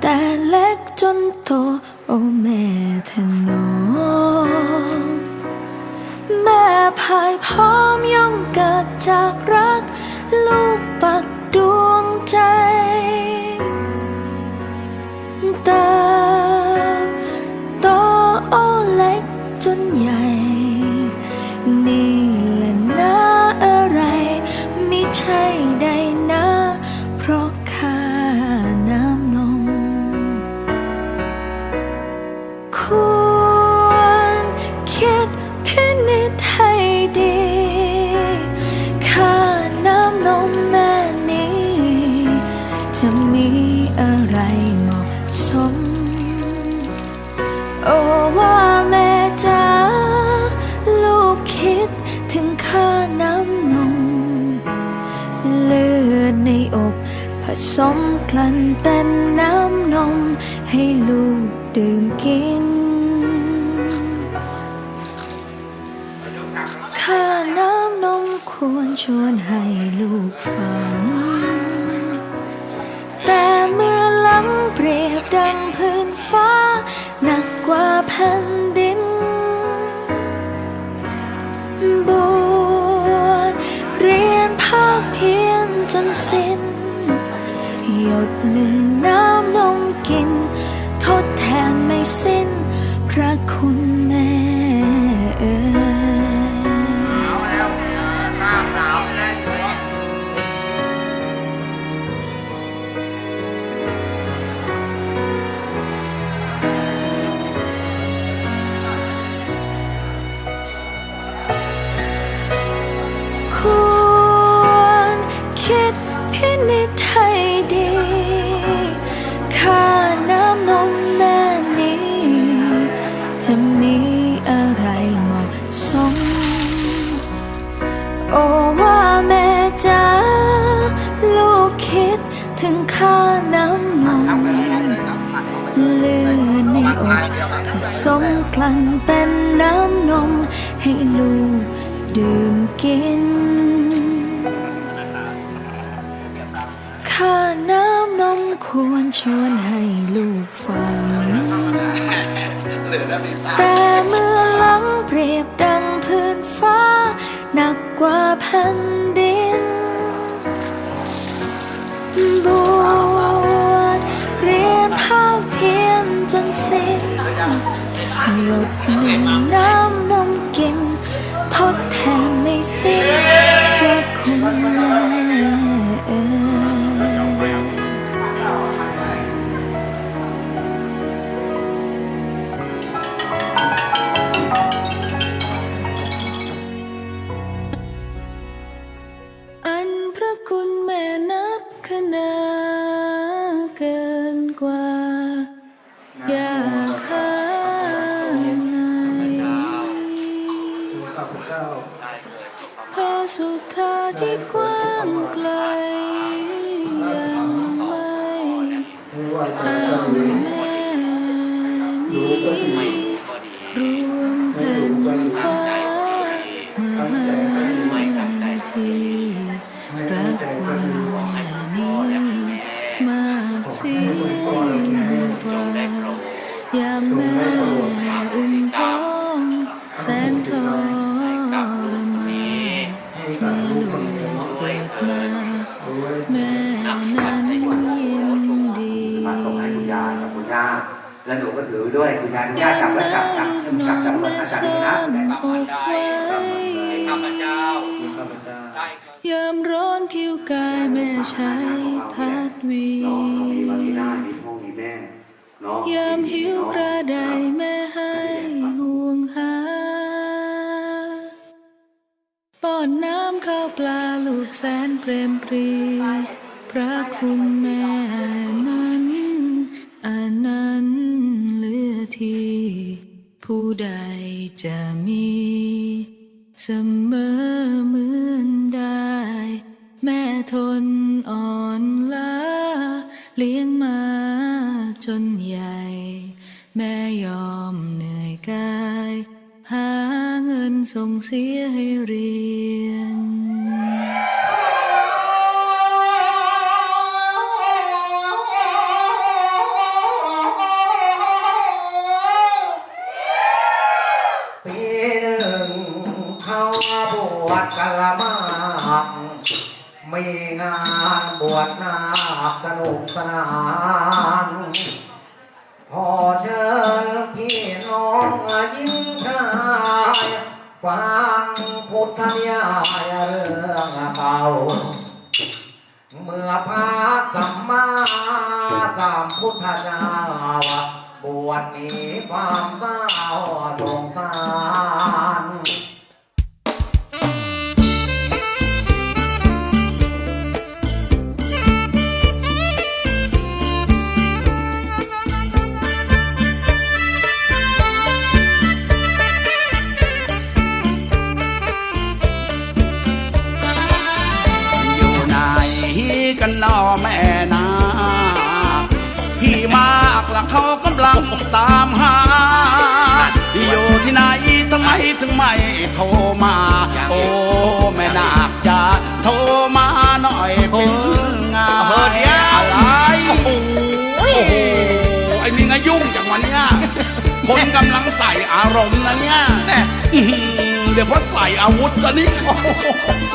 แต่เล็กจนโต โอแม่ถนอมแม่พายพร้อมย่อมเกิดจากรัก ลูกปักดวงใจแต่ โอ้ว่าแม่จ๋าลูกคิดถึงค่าน้ำนม เลือดในอกผสมกลั่นเป็นน้ำนม ให้ลูกดื่มกิน ค่าน้ำนมควรชวนให้ลูกฟัง แต่เมื่อหลังเปรียบดังพื้น ผ่นดิน บวชเรียนภาคเพียนจนสิ้น หยดหนึ่งน้ำนมกิน ทดแทนไม่สิ้น พระคุณแม่ พินิจให้ดี ค่าน้ำนมแม่นี้ จะมีอะไรเหมาะสม โอ้ว่าแม่จ๋าลูกคิดถึงค่าน้ำนมเลือดในอกผสมกลั่นเป็นน้ำนมให้ลูกดื่มกิน มควรชวนให้ลูกฟัง แต่เมื่อหลังเปรียบดังพื้นฟ้า หนักกว่าแผ่นดินบวชเรียนภาคเพียนจนสิ้นหยดหนึ่งน้ำนมกิน ทดแทนไม่สิ้นพระคุณแม่ ถือด้วยคุณยายคุณย่าจับแล้วจับจับจับจับจับจับจับนี่นะข้าพเจ้าเยามร้อนผิวกายแม่ใช้พัดวีน้องเขามีมาที่หน้ามีพ่อมีแม่น้องยามหิวกระไดแม่ให้ห่วงหาป้อนน้ำข้าวปลาลูกแสนเปรมปรี พระคุณแม่ นั้นผู้ใดจะมี เสมอเหมือนได้ แม่ทนอ่อนล้าเลี้ยงมาจนใหญ่ แม่ยอมเหนื่อยกาย หาเงินส่งเสียให้เรียน วชกะละมากมีงานบวชนาคสนุกสนานพอเชิญพี่น้องยิงชายฟังพุทธนิยายเรื่องเก่าเมื่อพระสัมมาสัมพุทธเจ้าบวชหนีความเศร้าสงสาร ถึงไม่โทรมา โอ้แม่นาคจะโทรมาหน่อยเป็นไงอำเภอเดียวอะไรโอ้โหโอ้โหไอ้นี่นะยุ่งจังวันเนี้ยคนกำลังใส่อารมณ์นะเนี่ยแน่อื้อหือเดี๋ยวพอใส่อาวุธซะนี่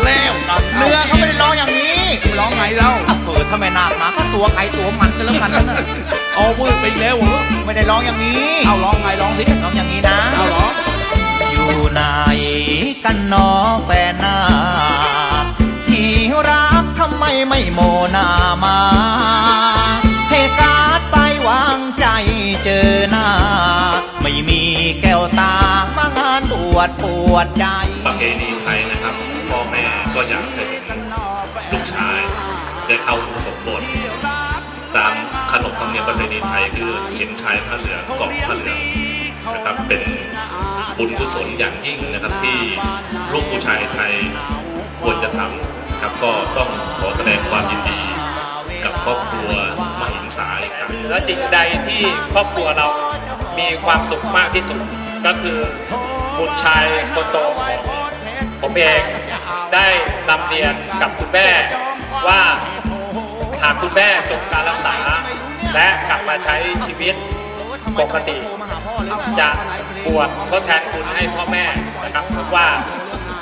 แล้วกันเรือเขาไม่ได้ร้องอย่างนี้ร้องไงแล้วอะเปิดทำไมนาคมาก็ตัวใครตัวมันกันแล้วกันนั่นน่ะเอาวืดไปอีกแล้วเหรอไม่ได้ร้องอย่างนี้ เอาร้องไงร้องสิร้องอย่างนี้นะ เอาร้อง อยู่ไหนกันน้องแฟนหน้า ที่รักทำไมไม่โมนามาให้การไปวางใจเจอหน้า ไม่มีแก้วตามางานบวชปวดใจประเพณีไทยนะครับพ่อแม่ก็อยากจะเห็นลูกชายได้เข้าอุสมบทตามขนบธรรมเนียมประเพณีไทยคือเห็นชายผ้าเหลืองกาะผ้าเหลือง นะครับเป็นบุญกุศลอย่างยิ่งนะครับที่ลูกผู้ชายไทยควรจะทำครับก็ต้องขอแสดงความยินดีกับครอบครัวมหิงสาอีกครั้งและสิ่งใดที่ครอบครัวเรามีความสุขมากที่สุดก็คือบุตรชายคนโตของผมเองได้นำเรียนกับคุณแม่ว่าหากคุณแม่จบการรักษา และกลับมาใช้ชีวิต ปกติจะบวชทดแทนคุณให้พ่อแม่นะครับเพราะว่า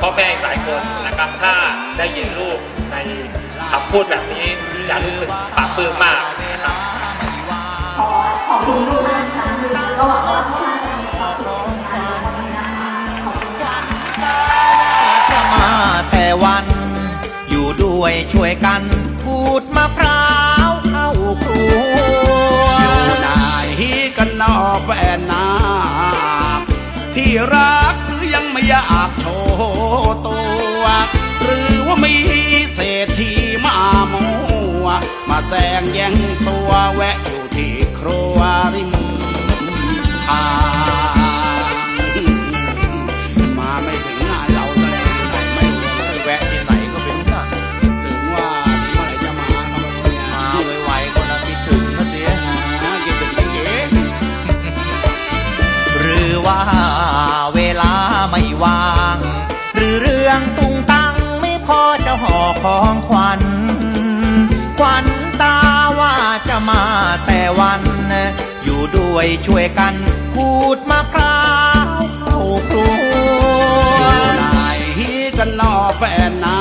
พ่อแม่อีกหลายคนนะครับ ถ้าได้ยินลูกในคำพูดแบบนี้จะรู้สึกปลาบปลื้มมากนะครับขอขอบคุณลูกท่านครั้งหนึ่งก็หวังว่าทุกท่านจะมีความสุขในงานในวันนี้นะคะขอบคุณค่ะจะมาแต่วัน อยู่ด้วยช่วยกันพูดมะพร้าวเข้าครัว แสงแย่งตัวแวะอยู่ที่ครัวริมทาง วัน อยู่ด้วยช่วยกันขูดมะพร้าวเข้าครัวอยู่ไหนกันนอแฟนนา